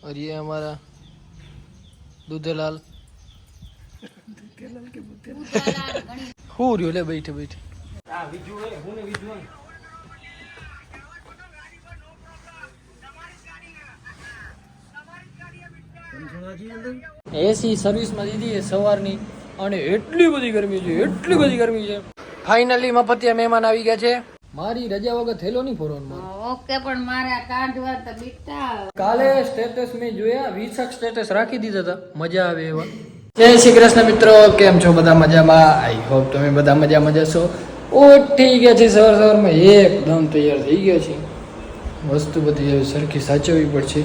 और ये हमारा दूधेलाल હું રહ્યો લે બેઠે બેઠે એસી સર્વિસમાં દીધી છે સવારની અને એટલી બધી ગરમી છે એટલી બધી ગરમી છે ફાઇનલી મફતિયા મહેમાન આવી ગયા છે મારી રજા વગર થેલો નહીં ફરવાનું ઓકે પણ મારે આ કાઢવા તો બીટા કાલે સ્ટેટસ મેં જોયા વીસક સ્ટેટસ રાખી દીધા હતા. મજા આવે એવા. જય શ્રી કૃષ્ણ મિત્રો કેમ છો? બધા મજામાં? આઈ હોપ તમે બધા મજામાં છો ઉઠી ગયા છે સવાર સવારમાં. એકદમ તૈયાર થઈ ગયા છે. વસ્તુ બધી હવે સરખી સાચવવી પડશે.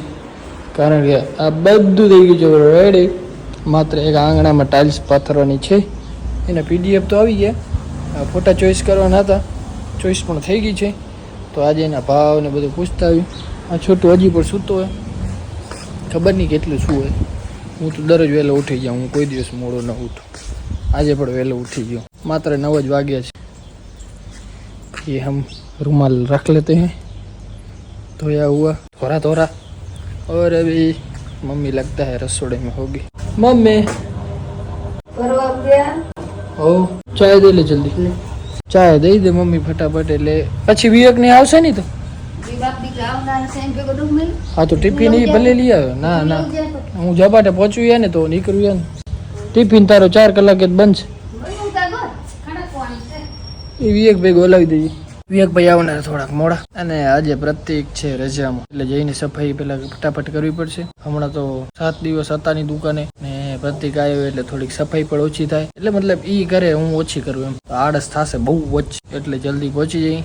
કારણ કે આ બધું થઈ ગયું છે રેડી માત્ર એક આંગણામાં ટાઇલ્સ પાથરવાની છે. એના પીડીએફ તો આવી ગયા. આ ફોટા ચોઈસ કરવાના હતા. ચોઈસ પણ થઈ ગઈ છે તો આજે એના ભાવ ને બધું પૂછતા આવ્યું આ છોટું હજી પણ સૂતો હોય ખબર નહીં કેટલું શું હોય હું તો દરરોજ વહેલો ઉઠી જાઉં હું કોઈ દિવસ મોડો ન ઉઠું આજે પણ વહેલો ઉઠી ગયો માત્ર નવ જ વાગ્યા છે ये हम रुमाल रख लेते हैं धोया हुआ थोड़ा थोड़ा और अभी मम्मी लगता है रसोड़े में होगी मम्मी કરવા ગયા ओ चाय दे ले जल्दी ચાય દઈ દે મમ્મી ફટાફટ, એટલે પછી વિવેક ને આવશે ને તો? હા, તો ટિફિન એ ભલે લઈ આવ્યો. ના ના. હું જબાટે પહોંચું યા ને તો નીકળું યા ને. ટિફિન તારો ચાર કલાકે ખડકવાની છે એ વિવેકભાઈ બોલાવી દઈએ વિવેકભાઈ આવનાર થોડાક મોડા. અને આજે પ્રત્યેક છે રજામાં. એટલે જઈને સફાઈ પેલા ફટાફટ કરવી પડશે. હમણાં તો સાત દિવસ હતાની દુકાને ને પ્રત્યેક આવ્યો એટલે થોડીક સફાઈ પણ ઓછી થાય. એટલે મતલબ ઈ ઘરે હું ઓછી કરું એમ. આળસ થશે બહુ ઓછી એટલે જલ્દી પહોંચી જઈ.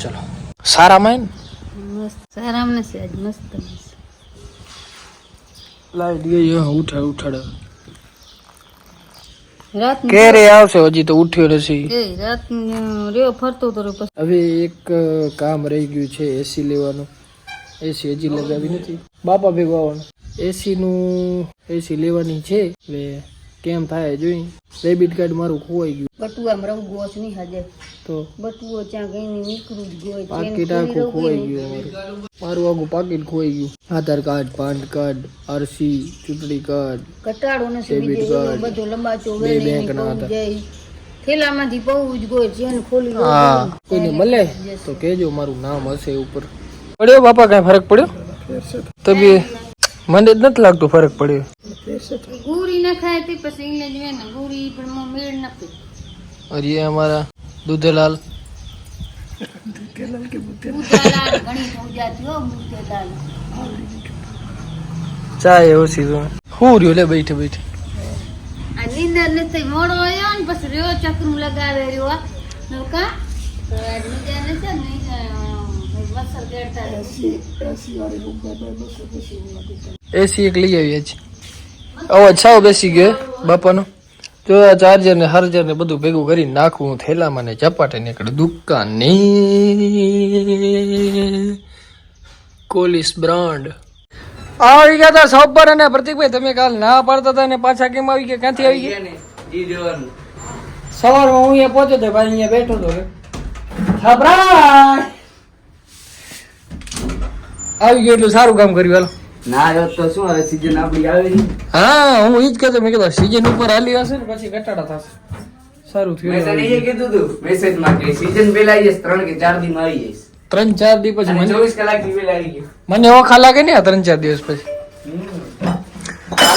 ચલો. મસ્ત. સારામ ને છે મસ્ત મસ્ત. લાઈટ ગઈ ઉઠાડ ઉઠાડ. રાત આવશે? હજી તો ઉઠ્યો નથી. રાત ફરતો તો પછી. હવે એક કામ રહી ગયું છે એસી લેવાનું. એસી હજી લગાવી નથી. બાપા ભેગો આવવાનું. એસી નું એસી લેવાની છે એટલે કેમ થાય જોઈ. ડેબિટ કાર્ડ મારું ખોવાઈ ગયું. બટુઆમાં રહું ગોસ નહીં હજે. તો? બટુઓ ત્યાં ગઈને નીકળું જ ગયો પાકીટ આખું ખોવાઈ ગયું. મારું મારું આખું પાકીટ ખોવાઈ ગયું. Aadhaar card PAN card RC ચૂંટણી કાર્ડ કટાડો ને ડેબિટ કાર્ડ બધો લંબાચો બે વેણી બેંકના પૌ હતા. થેલામાંથી બહુ જ ગયો ચેન ખોલી ગયો હા. કોઈને મળે? તો કેજો મારું નામ હશે ઉપર. પડ્યો બાપા કઈ ફરક પડ્યો? તો બી મને જ નથી લાગતું ફરક પડ્યો ગુરી ના ખાય તે પછી ઇંગ્લેજ વે ને ગુરી પણ માં મેળ નથી और ये हमारा दूधेलाल ઉતાલા ઘણી પૂજાતી હો મુકેદાલ ચાય ઓછી તો હું રહ્યો લે બેઠે બેઠે આ નીંદર નથી મોડો આવ્યો ને પછી રહ્યો ચકરું લગાવે રહ્યો આ. નો કા તો આ નીંદર ને છે ને ઈ, અ, મચ્છર કેળતા રહે. એસી એક લઈ આવીએ છીએ. અવાજ સાવ બેસી ગયો બાપાનો. જો આ ચાર્જર ને હાર્જર ને બધું ભેગું કરીને નાખું, થેલામાં ને ચપાટે નીકળે દુકાને કોલિસ બ્રાન્ડ આવી ગયા તા સોપર અને પ્રતિકભાઈ, તમે કાલ ના પાડતા હતા ને પાછા કેમ આવી ગયા? ક્યાંથી આવી ગયા? સવારમાં હું અહીંયા પહોંચ્યો તો ભાઈ અહીંયા બેઠો તો છબરાય આવી ગયું એટલું સારું કામ કર્યું, હાલો. ના રહ્યો તો શું હવે સીઝન આપડી આવે હા હું ઈ જ કહેતો મેં કીધું સીઝન ઉપર હાલી હશે ને પછી ઘટાડા થશે. સારું મેં તને એ કીધું તું મેસેજમાં કે સીઝન પેલા જઈશ ત્રણ કે ચાર દી માં આવી જઈશ. ત્રણ ચાર દિવસ પછી મને ચોવીસ કલાકની પેલા આવી ગયું. મને ઓખા લાગે ને ત્રણ ચાર દિવસ પછી.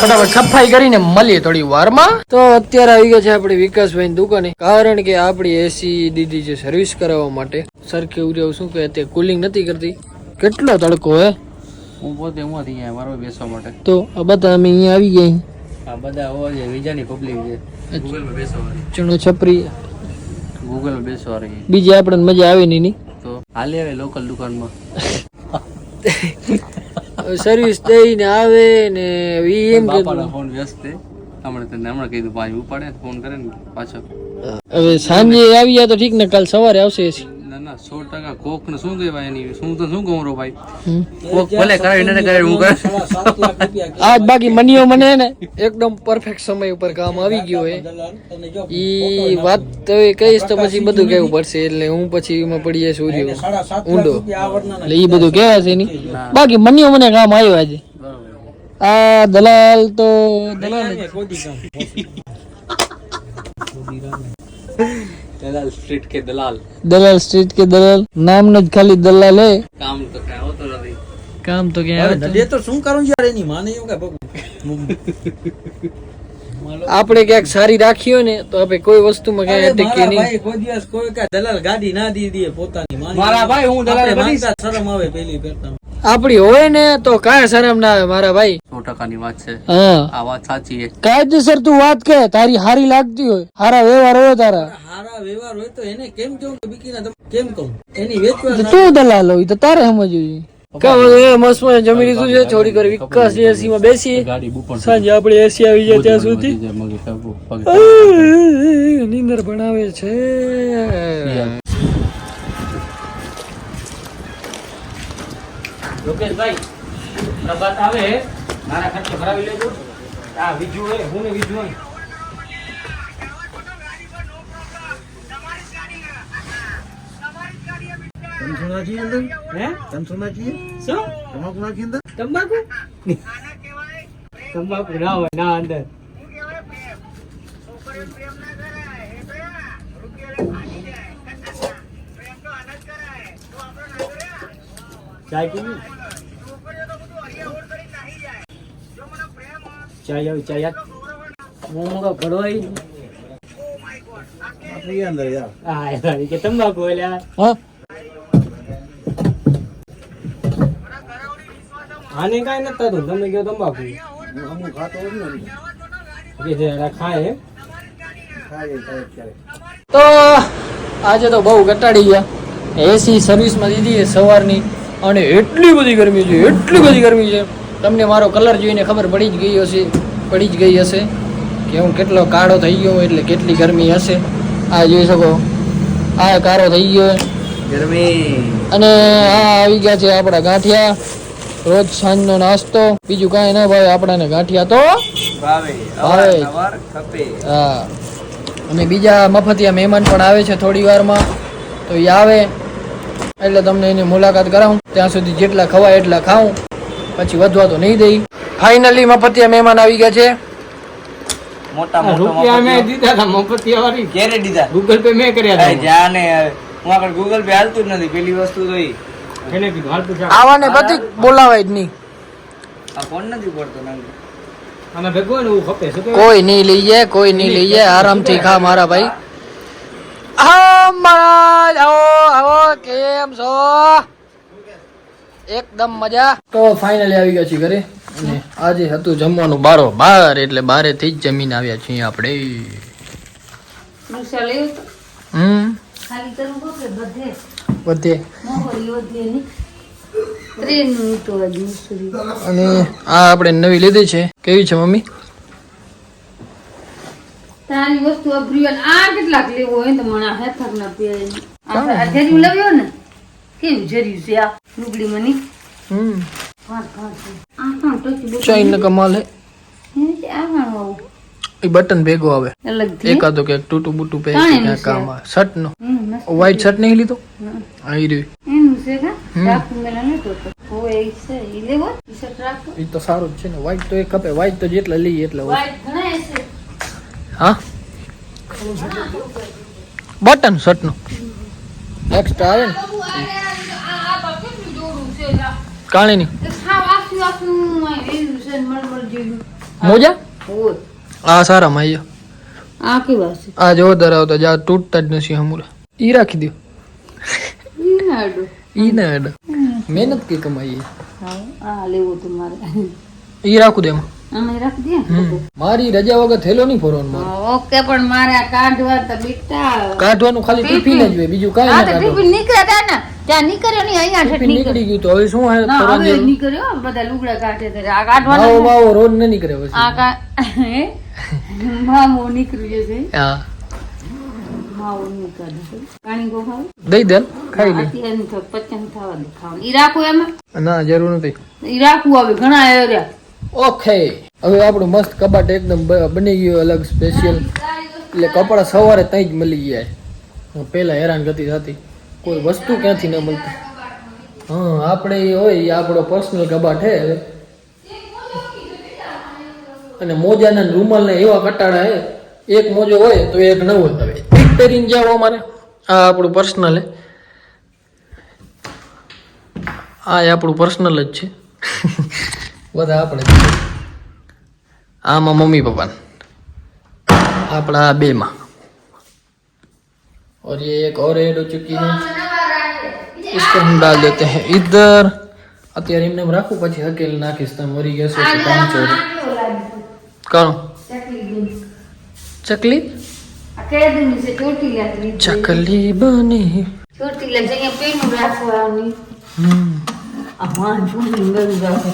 ફટાફટ સફાઈ કરીને મળીએ થોડી વારમાં. તો અત્યારે આવી ગયા છે આપણે વિકાસભાઈ દુકાને. કારણ કે આપણી એસી દીદી છે સર્વિસ કરાવવા માટે. સરખી ઉર્યા શું કે તે કુલિંગ નથી કરતી. કેટલો તડકો હે? હું પોતે હું અહીંયા મારો બેસવા માટે. તો આ બધા અમે અહીંયા આવી ગયા આ બધા હોવા છે વિજાની પબ્લિક છે. ગૂગલમાં બેસવા ચણો છપરી. ગૂગલમાં બેસવા રહી બીજી આપણને મજા આવે નહીં ની તો હાલે આવે લોકલ દુકાનમાં. સર્વિસ દઈને આવે ને એમ કે બાપાનો ફોન વ્યસ્ત છે. હમણાં તને હમણાં કીધું ભાઈ ઉપાડે ફોન કરે ને પાછો. હવે સાંજે આવી જાય તો ઠીક ને કાલ સવારે આવશે એસી સો ટકા કોક ને શું કહેવાય એની? શું તો શું કહું ભાઈ. કોક ભલે કરાવી ને કરે હું કરે આજ બાકી મનીયો મને ને એકદમ પરફેક્ટ સમય ઉપર કામ આવી ગયો હે. ઈ વાત તો કહીશ તો પછી બધું કહેવું પડશે એટલે હું પછી એમાં પડીએ સૂર્ય ઊંડો. એટલે ઈ બધું કહેવાય છે બાકી મનીયો મને કામ આવ્યો આજે. આ દલાલ તો દલાલ. દલાલ સ્ટ્રીટ કે દલાલ દલાલ સ્ટ્રીટ કે દલાલ નામનો જ ખાલી દલાલ હે કામ તો કઈ હોતો નથી કામ તો ક્યાં હવે તો શું કરું યાર એની માને એવું કે આપણે ક્યાંક સારી રાખી હોય ને તો આપણે કોઈ વસ્તુમાં ક્યાંય અટકીએ નહીં. કોઈ દિવસ કોઈ કાંઈ દલાલ ગાડી ના દી દે પોતાની મારા ભાઈ, હું દલાલ બનીશ. શરમ આવે પેલી કરતા. આપણી હોય ને તો કાંઈ શરમ ના આવે મારા ભાઈ. સો ટકાની વાત છે. હા. આ વાત સાચી છે. કાયદેસર તું વાત કે તારી હારી લાગતી હોય હારા વ્યવહાર હોય તારા. હારા વ્યવહાર હોય તો એને કેમ કેવું કે બીકીના કેમ કહું? એની વેચવા તું દલાલ હોય તો તારે સમજવું જોઈએ. મસ્ત જમી લીધું છે થોડી વાર વિકાસ એસી માં બેસી સાંજે આપણે એસી આવી જાય ત્યાં સુધી. નીંદર પણ આવે છે. લોકેશભાઈ પ્રભાત આવે. મારા ખર્ચે ભરાવી લેજો. આ બીજું હોય હું ને બીજું હોય હે? શું? તંબાકુ તમાકુ? ના હોય ના અંદર. ચાય પીવી? ચાય આવી ચાય હા યાર. કે તંબાકુ એટલે આને કાંઈ નથી થતું તમે કહો તંબાકુ. કે જે આ ખાય તો આજે તો બહુ ઘટાડી ગયા. એસી સર્વિસમાં દીધી છે સવારની. અને એટલી બધી ગરમી છે એટલી બધી ગરમી છે. તમને મારો કલર જોઈને ખબર પડી જ ગઈ હશે પડી જ ગઈ હશે કે હું કેટલો કાળો થઈ ગયો એટલે કેટલી ગરમી હશે. આ જોઈ શકો આ કાળો થઈ ગયો ગરમી. અને આ આવી ગયા છે આપણા ગાંઠિયા. રોજ સાંજનો નાસ્તો. બીજું કાંઈ ના ભાવે આપણાને ગાંઠિયા તો. ભાવે. હા. અને બીજા મફતિયા મહેમાન પણ આવે છે થોડી વારમાં. તો એ આવે. એટલે તમને એની મુલાકાત કરાવું. ત્યાં સુધી જેટલા ખવાય એટલા ખાઉં. પછી વધવા તો નહીં દઈ. ફાઇનલી મફતિયા મહેમાન આવી ગયા છે. મોટા રૂપિયા મેં દીધા હતા મફતિયા વાળી ક્યારે દીધા? ગૂગલ પે મેં કર્યા ભાઈ હતા જ્યાં ને હું આગળ ગૂગલ પે હાલતું જ નથી. પેલી વસ્તુ તો ઈ. એને કીધું હાલ પૂછા આવાને બધી બોલાવાય જ નહીં. આ ફોન નથી પડતો નાનો. અમે ભેગો ને હું ખપે શું કોઈ નહીં લઈએ કોઈ નહીં લઈએ આરામથી ખા મારા ભાઈ. હા મહારાજ આવો આવો કેમ છો? એકદમ મજા. તો ફાઇનલી આવી ગયા છીએ ઘરે. અને આજે હતું જમવાનું બારો બાર એટલે બારે થી જ જમીન આવ્યા છીએ આપણે. હમ. ખાલી કરવું કે બધે. અને આ આપણે નવી લીધી છે. કેવી છે મમ્મી? તારી વસ્તુ અઘરી હોય આ કેટલાક લેવો હોય તો મને આ હેથક ના પે આ જર્યું લાવ્યો ને કેવું જર્યું છે આ લુગડી મની હમ આ કાં ટોચી બોલ ચાઇન કમાલ હે આ કાં આવું. એ બટન ભેગો આવે. એકાદો કે ટૂટું બૂટું પહેરી ક્યાં કામ આવે. શર્ટ નો વ્હાઈટ શર્ટ નહીં લીધો. આવી રહ્યું. એ તો સારું જ છે ને. વ્હાઈટ તો એ ખપે વ્હાઈટ તો જેટલા લઈએ એટલા હા? બટન શર્ટ નો. નેક્સ્ટ આવે ને. કાણી ની મોજા? આ સારા માં આ કેવા છે? આ જો ધરાવતા જા તૂટતા જ નથી હમુરા. ઈ રાખી દો ઈ નાડો ઈ ના અડ મહેનત કે કમાઈ હા આ લેવો તો મારે. ઈ રાખું દે. મારી રજા વગર થેલો નહીં ફરવાનું ઓકે પણ મારે આ કાઢવા તો બીટા કાઢવાનું ખાલી ટિફિન. જ હોય બીજું કાંઈ ના ટિફિન નીકળ્યા હતા ને. ત્યાં નીકળ્યો નહીં અહીંયા છે નીકળી ગયું તો હવે શું હે ના ફરવાનું? નીકળ્યો બધા લુગડા કાઢે તો આ કાઢવાનું આવો આવો રોજ ન નીકળે પછી આ કા હે? મામો નીકળ્યું છે. હા. માવો નીકળે પાણી ગો ખાવ? દઈ દે ખાઈ લે. પચન થવા દે ખાવાનું. ઈ રાખું એમાં. ના જરૂર નથી. ઈ રાખવું હવે ઘણા એરિયા ઓકે. હવે આપણું મસ્ત કબાટ એકદમ બની ગયું અલગ સ્પેશિયલ એટલે કપડા સવારે ત્યાં જ મળી ગયા. હું પહેલા હેરાન ગતિ થતી કોઈ વસ્તુ ક્યાંથી ન મળતી. હા આપણે હોય આપણો પર્સનલ કબાટ હે. અને મોજાના ને રૂમાલને એવા કટાડા હે એક મોજો હોય તો એક નવો જ આવે એક પહેરીને જાવ અમારે આ આપણું પર્સનલ હે આ એ આપણું પર્સનલ જ છે બધા આપણે જ છે. આમાં મમ્મી પપ્પાને આપણા આ બેમાં और ये एक और ऐड हो चुकी है इसको हम डाल देते हैं इधर અત્યારે એમને એમ રાખું પછી હકેલ નાખીશ તમે મરી ગયા છો તો કામ ચોરી કોણ ચકલી ચકલી બની ચોટી લાગે પેનું રાખવાની હમ. આ રાખે.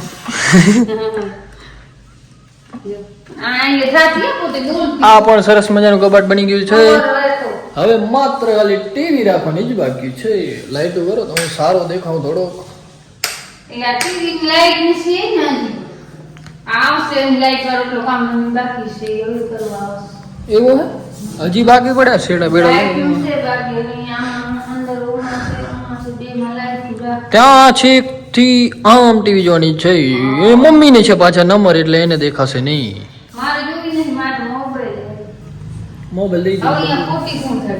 પણ સરસ મજાનું કબાટ બની ગયું છે હવે માત્ર ખાલી ટીવી રાખવાની જ બાકી છે લાઈટો કરો તો હું સારો દેખાવ થોડો લાઈટ છે ને હજી. આવશે કામ બાકી છે એવું કરવા આવશે. એવો હે? હજી બાકી પડ્યા શેડા બેડા? છે છે છે ત્યાં છેકથી આમ ટીવી જોવાની છે. એ મમ્મી ને છે પાછા નંબર એટલે એને દેખાશે નહીં.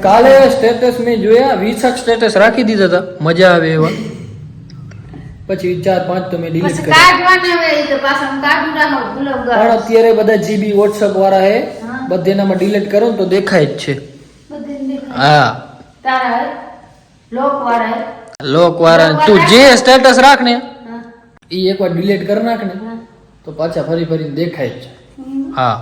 કાલે સ્ટેટસ મેં જોયા વીસ સ્ટેટસ રાખી દીધા હતા. મજા આવે એવા. પછી ચાર પાંચ તો મેં ડિલીટ કરી કાઢવાના તો પાછા કાઢું રાખો ભૂલો પણ અત્યારે બધા જીબી વોટ્સઅપ વાળા હે બધેનામાં ડિલીટ કરો તો દેખાય જ છે. હા. તારા લોક વાળા લોક વાળા તું જે સ્ટેટસ રાખ ને એ એકવાર ડિલીટ કરી નાખ ને તો પાછા ફરી ફરીને દેખાય જ છે. હા.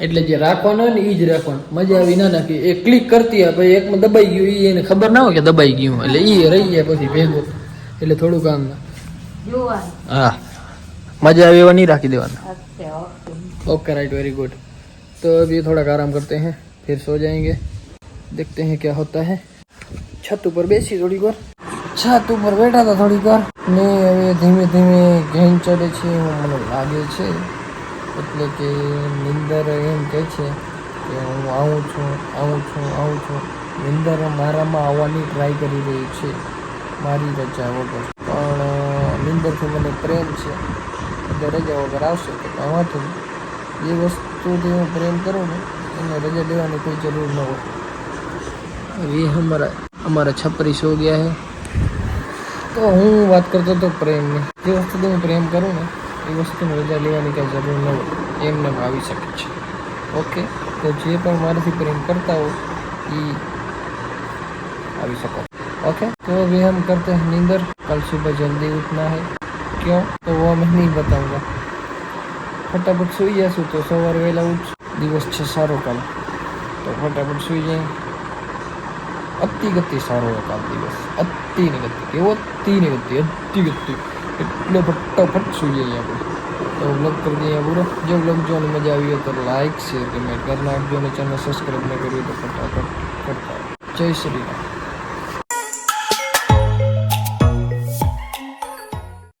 એટલે જે રાખવાનું હોય ને એ જ રાખવાનું. મજા આવી ના નાખી એ ક્લિક કરતી હોય પછી એકમાં દબાઈ ગયું એ એને ખબર ના હોય કે દબાઈ ગયું એટલે એ રહી જાય પછી ભેગો. એટલે થોડું કામ જોવાનું. હા मजा आवे वो नहीं राखी देवाना અચ્છા, okay. Okay right very good तो अभी थोड़ा आराम करते हैं फिर सो जाएंगे देखते हैं क्या होता है छत ઉપર બેસી થોડીક વાર છત ઉપર બેઠા હતા થોડીક વાર ને હવે ધીમે ધીમે ઘેન ચડે છે એવું મને લાગે છે એટલે કે નિંદર એમ કહે છે કે હું આવું છું આવું છું આવું છું નિંદર મારામાં આવવાની ટ્રાય કરી રહી છે મારી રજા વગર. પણ નિંદરથી મને પ્રેમ છે. એટલે રજા વગર આવશે આમાંથી એ વસ્તુથી હું પ્રેમ કરું ને એને રજા લેવાની કોઈ જરૂર ન હોય. એ અમારા અમારા છપરી શો ગયા હે. તો હું વાત કરતો હતો પ્રેમની. જે વસ્તુથી હું પ્રેમ કરું ને એ વસ્તુની રજા લેવાની કાંઈ જરૂર ન હોય. એમને આવી શકે છે. ઓકે? તો જે પણ મારાથી પ્રેમ કરતા હોય એ આવી શકો. ओके तो अभी हम करते हैं नींदर कल सुबह जल्दी उठना है क्यों तो वो मैं नहीं बताऊंगा ફટાફટ સુઈ જશું તો સવારે વહેલા ઉઠ દિવસ છે સારો કાલ તો ફટાફટ સુઈ જાય અતિ ગતિ સારો હોય કાલ દિવસ અતિ ની ગતિ કેવો અતિ ની ગતિ અતિ ગતિ એટલે ફટાફટ સુઈ જઈએ આપણે તો બ્લોગ કરી દઈએ પૂરો જો બ્લોગ જોવાની મજા આવી હોય તો લાઈક શેર કમેન્ટ કરી નાખજો અને ચેનલ સબસ્ક્રાઈબ ન કર્યું તો ફટાફટ કરતા જય શ્રી રામ